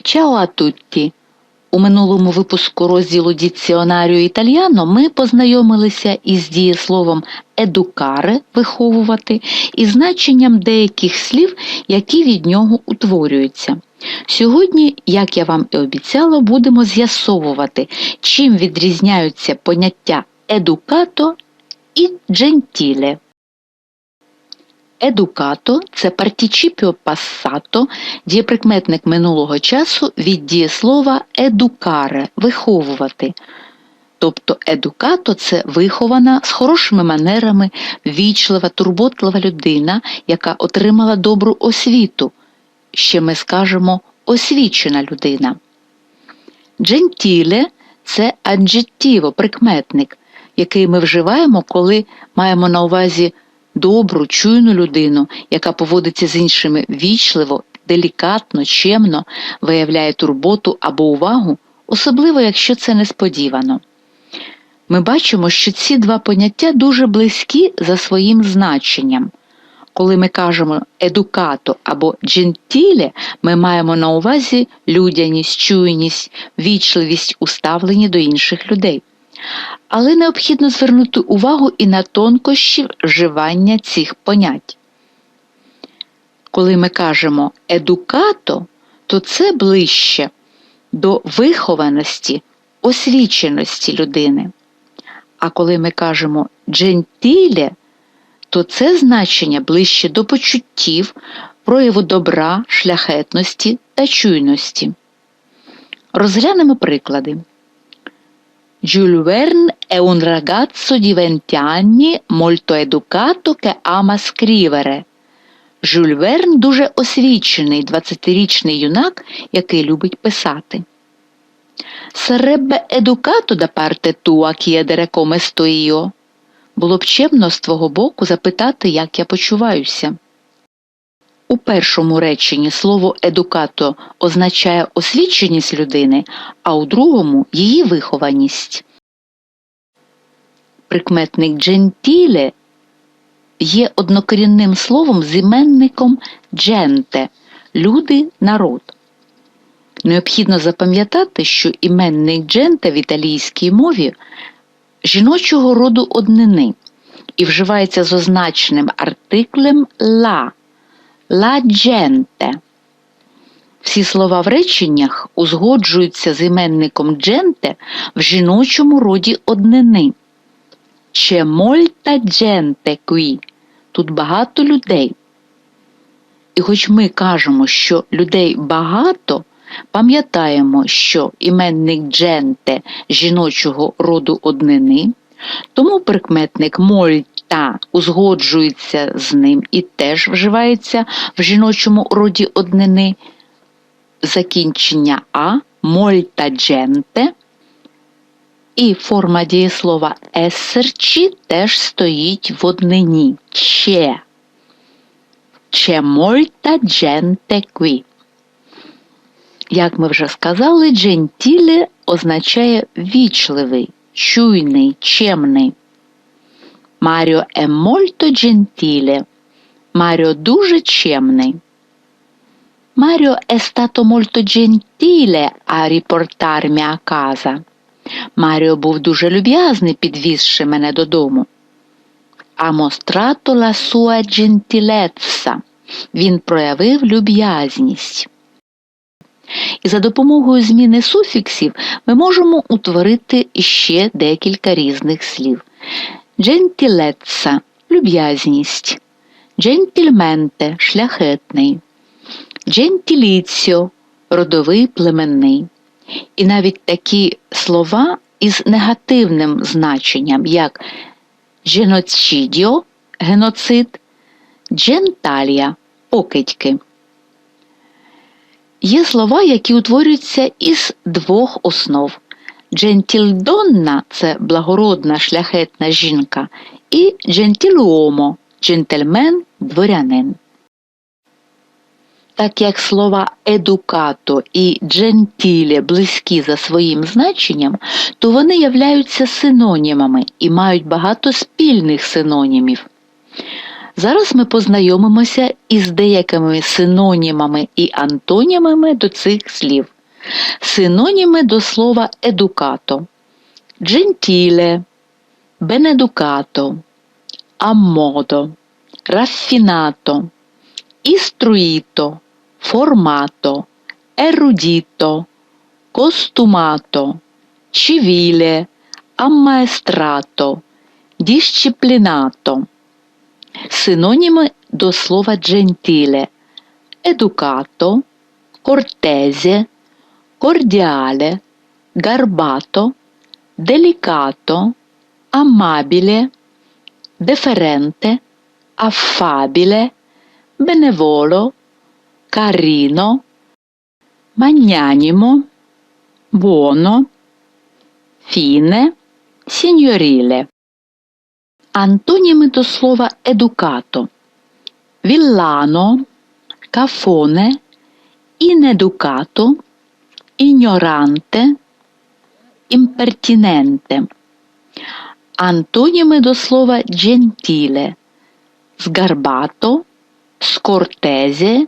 Ciao a tutti! У минулому випуску розділу Діціонарію Італіано ми познайомилися із дієсловом едукаре виховувати і значенням деяких слів, які від нього утворюються. Сьогодні, як я вам і обіцяла, будемо з'ясовувати, чим відрізняються поняття едукато і джентіле. Едукато це партічіпіо пассато, дієприкметник минулого часу від дієслова едукаре виховувати. Тобто едукато це вихована з хорошими манерами, вічлива, турботлива людина, яка отримала добру освіту. Ще ми скажемо освічена людина. Джентіле це аджеттіво, прикметник, який ми вживаємо, коли маємо на увазі добру, чуйну людину, яка поводиться з іншими вічливо, делікатно, чемно, виявляє турботу або увагу, особливо якщо це несподівано. Ми бачимо, що ці два поняття дуже близькі за своїм значенням. Коли ми кажемо едукато або джентіле, ми маємо на увазі людяність, чуйність, вічливість у ставленні до інших людей. Але необхідно звернути увагу і на тонкощі вживання цих понять. Коли ми кажемо едукато, то це ближче до вихованості, освіченості людини. А коли ми кажемо джентіле, то це значення ближче до почуттів, прояву добра, шляхетності та чуйності. Розглянемо приклади. Jules Verne è un ragazzo di 20 anni molto educato che ama scrivere. Жюль Верн дуже освічений 20-річний юнак, який любить писати. Da parte tua chiedere come sto io. Було б чемно з твого боку запитати, як я почуваюся. У першому реченні слово едукато означає освіченість людини, а у другому її вихованість. Прикметник джентіле є однокорінним словом з іменником дженте люди, народ. Необхідно запам'ятати, що іменник дженте в італійській мові жіночого роду однини і вживається з означеним артиклем ла ла дженте. Всі слова в реченнях узгоджуються з іменником дженте в жіночому роді однини. C'è molta gente qui. Тут багато людей. І хоч ми кажемо, що людей багато, пам'ятаємо, що іменник дженте жіночого роду однини, тому прикметник мольта узгоджується з ним і теж вживається в жіночому роді однини. Закінчення А мольта дженте і форма дієслова есерчі теж стоїть в однині че. C'è molta gente qui. Як ми вже сказали, джентіле означає вічливий, чуйний, чемний. Маріо è molto gentile. Маріо дуже чемний. Маріо è stato molto gentile a riportarmi a casa. Маріо був дуже люб'язний, підвізши мене додому. А mostrato la sua gentilezza. Він проявив люб'язність. І за допомогою зміни суфіксів ми можемо утворити іще декілька різних слів. Джентілеца люб'язність, джентільменте шляхетний, джентіліціо родовий племенний. І навіть такі слова із негативним значенням, як геноцидіо геноцид, дженталія покидьки. Є слова, які утворюються із двох основ. Джентільдонна це благородна шляхетна жінка, і джентілуомо джентльмен дворянин. Так як слова едукато і джентіле близькі за своїм значенням, то вони являються синонімами і мають багато спільних синонімів. Зараз ми познайомимося із деякими синонімами і антонімами до цих слів. Синоніми до слова едукато. Джентіле, бенедукато, аммодо, раффінаto, іструїто, формато, ерудіто, costumato, civile, ammaestrato, disciplinato. Синоніми до слова gentile educato, cortese, cordiale, garbato, delicato, amabile, deferente, affabile, benevolo, carino, magnanimo, buono, fine, signorile. Антоніми до слова едукато. Віллано, кафоне, інедукато, ігноранте, імпертіненте. Антоніми до слова джентіле. Сгарбато, скортезе,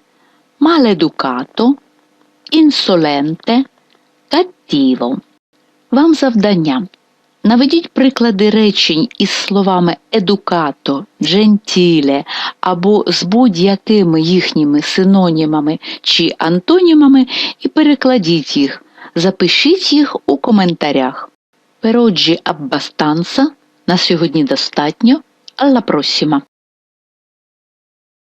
маледукато, інсоленте, каттіво. Вам завдання. Наведіть приклади речень із словами едукато, джентіле або з будь-якими їхніми синонімами чи антонімами і перекладіть їх. Запишіть їх у коментарях. Пероджі Аббастанса. На сьогодні достатньо. Алла prossima!